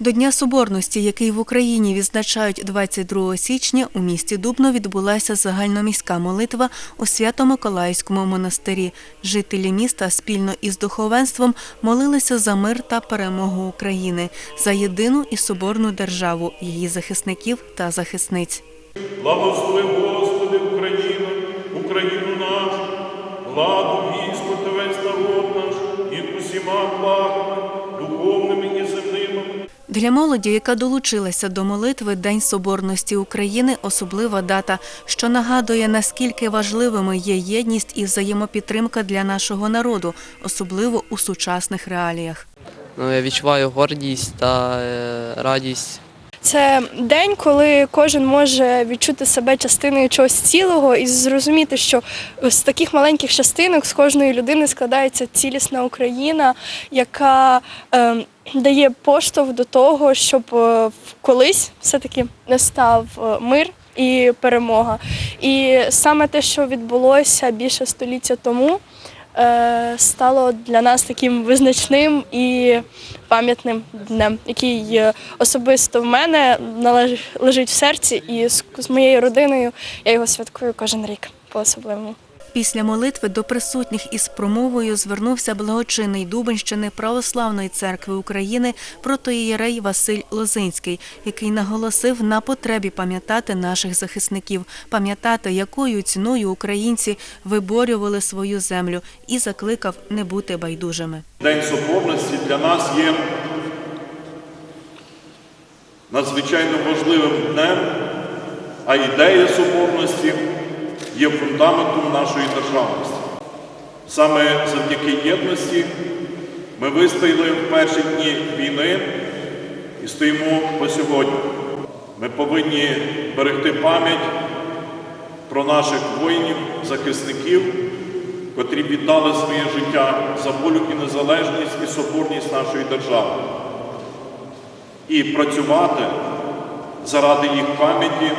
До Дня Соборності, який в Україні відзначають 22 січня, у місті Дубно відбулася загальноміська молитва у Свято-Миколаївському монастирі. Жителі міста спільно із духовенством молилися за мир та перемогу України, за єдину і соборну державу, її захисників та захисниць. Благослови, Господи, Україну, Україну нашу, владу, Для молоді, яка долучилася до молитви День Соборності України, особлива дата, що нагадує, наскільки важливими є єдність і взаємопідтримка для нашого народу, особливо у сучасних реаліях. Ну, я відчуваю гордість та е, радість. Це день, коли кожен може відчути себе частиною чогось цілого і зрозуміти, що з таких маленьких частинок з кожної людини складається цілісна Україна, яка е, дає поштовх до того, щоб е, колись все-таки настав е, мир. І перемога. І саме те, що відбулося більше століття тому, е, стало для нас таким визначним і пам'ятним днем, який особисто в мене лежить в серці, і з, моєю родиною я його святкую кожен рік по-особливому. Після молитви до присутніх із промовою звернувся благочинний Дубенщини Православної церкви України протоієрей Василь Лозинський, який наголосив на потребі пам'ятати наших захисників, пам'ятати, якою ціною українці виборювали свою землю, і закликав не бути байдужими. День Соборності для нас є надзвичайно важливим днем, а ідея соборності є фундаментом нашої державності. Саме завдяки єдності ми вистояли в перші дні війни і стоїмо по сьогодні. Ми повинні берегти пам'ять про наших воїнів, захисників, котрі віддали своє життя за волю і незалежність і соборність нашої держави. І працювати заради їх пам'яті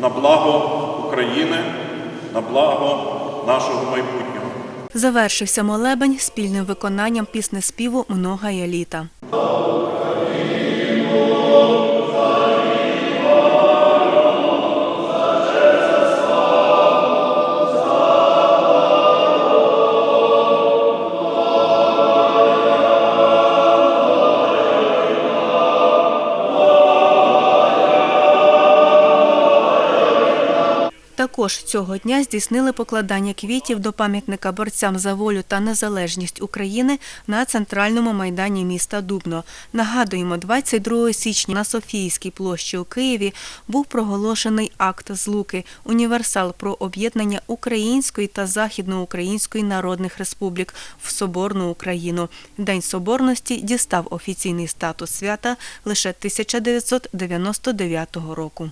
на благо України, на благо нашого майбутнього. Завершився молебень спільним виконанням піснеспіву «Многая літа». Також цього дня здійснили покладання квітів до пам'ятника борцям за волю та незалежність України на центральному майдані міста Дубно. Нагадуємо, 22 січня на Софійській площі у Києві був проголошений акт злуки універсал про об'єднання Української та Західноукраїнської народних республік в Соборну Україну. День Соборності дістав офіційний статус свята лише 1999 року.